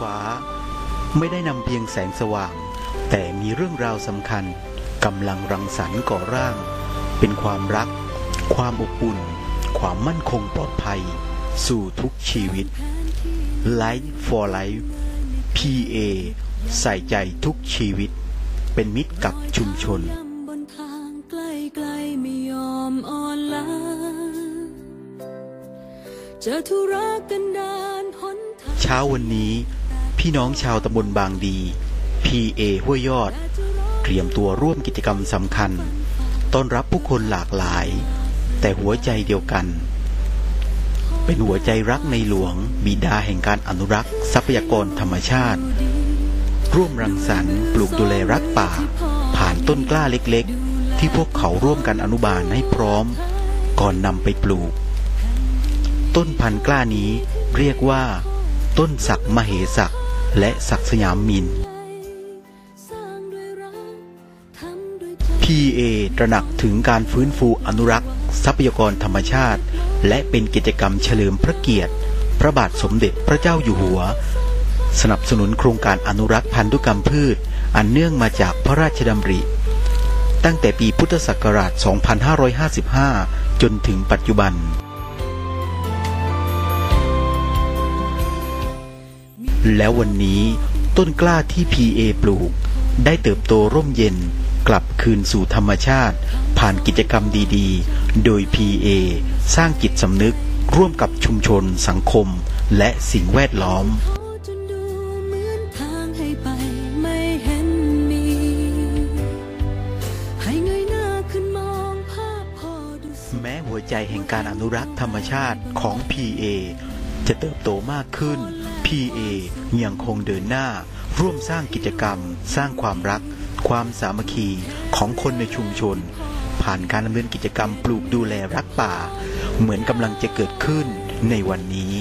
ฟ้า ไม่ได้นำเพียงแสงสว่าง แต่มีเรื่องราวสำคัญกำลังรังสรรค์ก่อร่าง เป็นความรัก ความอบอุ่น ความมั่นคงปลอดภัย สู่ทุกชีวิต Life for Life PA ใส่ใจทุกชีวิต เป็นมิตรกับชุมชนเช้าวันนี้ พี่น้องชาวตำบลบางดี PA ห้วยยอด เตรียมตัวร่วมกิจกรรมสำคัญ ต้อนรับผู้คนหลากหลาย แต่หัวใจเดียวกัน เป็นหัวใจรักในหลวง บิดาแห่งการอนุรักษ์ ทรัพยากรธรรมชาติ ร่วมรังสรรค์ปลูกดูแลรักป่า ผ่านต้นกล้าเล็กๆ ที่พวกเขาร่วมกันอนุบาลให้พร้อม ก่อนนำไปปลูก ต้นพันธุ์กล้านี้เรียกว่า ต้นศักมเหศักด และศักย์สยามมิน PA ตระหนักถึงการฟื้นฟูอนุรักษ์ ทรัพยากรธรรมชาติ และเป็นกิจกรรมเฉลิมพระเกียรติ พระบาทสมเด็จพระเจ้าอยู่หัว สนับสนุนโครงการอนุรักษ์พันธุกรรมพืช อันเนื่องมาจากพระราชดำริ ตั้งแต่ปีพุทธศักราช 2555 จนถึงปัจจุบัน แล้ววันนี้ต้นกล้าที่ PA ปลูก ได้เติบโตร่มเย็น กลับคืนสู่ธรรมชาติ ผ่านกิจกรรมดีๆ โดย PA สร้างจิตสำนึกร่วมกับชุมชน สังคม และสิ่งแวดล้อมโทษจนดูเหมือนทางให้ไปไม่เห็นมีให้เงยหน้าขึ้นมองภาพพอดูสิแม้หัวใจแห่งการอนุรักษ์ธรรมชาติของ PA จะเติบโตมากขึ้น PA ยังคงเดินหน้า ร่วมสร้างกิจกรรม สร้างความรัก ความสามัคคีของคนในชุมชน ผ่านการดำเนินกิจกรรมปลูกดูแลรักป่า เหมือนกำลังจะเกิดขึ้นในวันนี้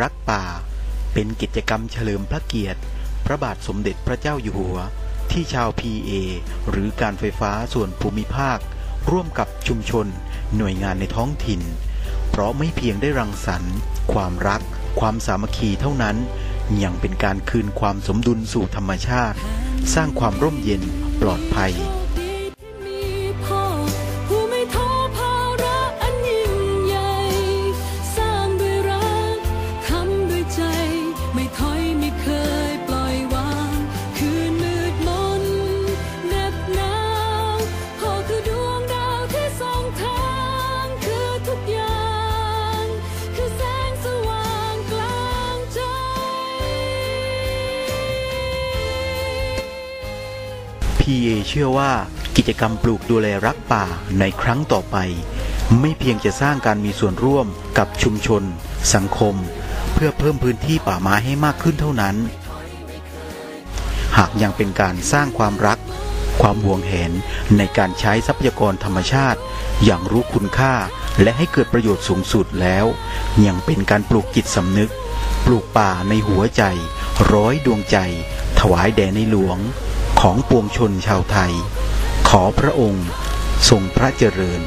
รักป่า เป็นกิจกรรมเฉลิมพระเกียรติ พระบาทสมเด็จพระเจ้าอยู่หัว ที่ชาว PA หรือการไฟฟ้าส่วนภูมิภาค ร่วมกับชุมชน หน่วยงานในท้องถิ่น เพราะไม่เพียงได้รังสรรค์ ความรัก ความสามัคคีเท่านั้นยังเป็นการคืนความสมดุลสู่ธรรมชาติ สร้างความร่มเย็นปลอดภัย PA เชื่อว่ากิจกรรมปลูกดูแลรักป่าในครั้งต่อไป ไม่เพียงจะสร้างการมีส่วนร่วมกับชุมชน สังคม เพื่อเพิ่มพื้นที่ป่าไม้ให้มากขึ้นเท่านั้น หากยังเป็นการสร้างความรัก ความห่วงแหนในการใช้ทรัพยากรธรรมชาติ อย่างรู้คุณค่าและให้เกิดประโยชน์สูงสุดแล้ว ยังเป็นการปลูกจิตสำนึก ปลูกป่าในหัวใจ ร้อยดวงใจ ถวายแด่ในหลวง ของปวงชนชาวไทย ขอพระองค์ทรงพระเจริญ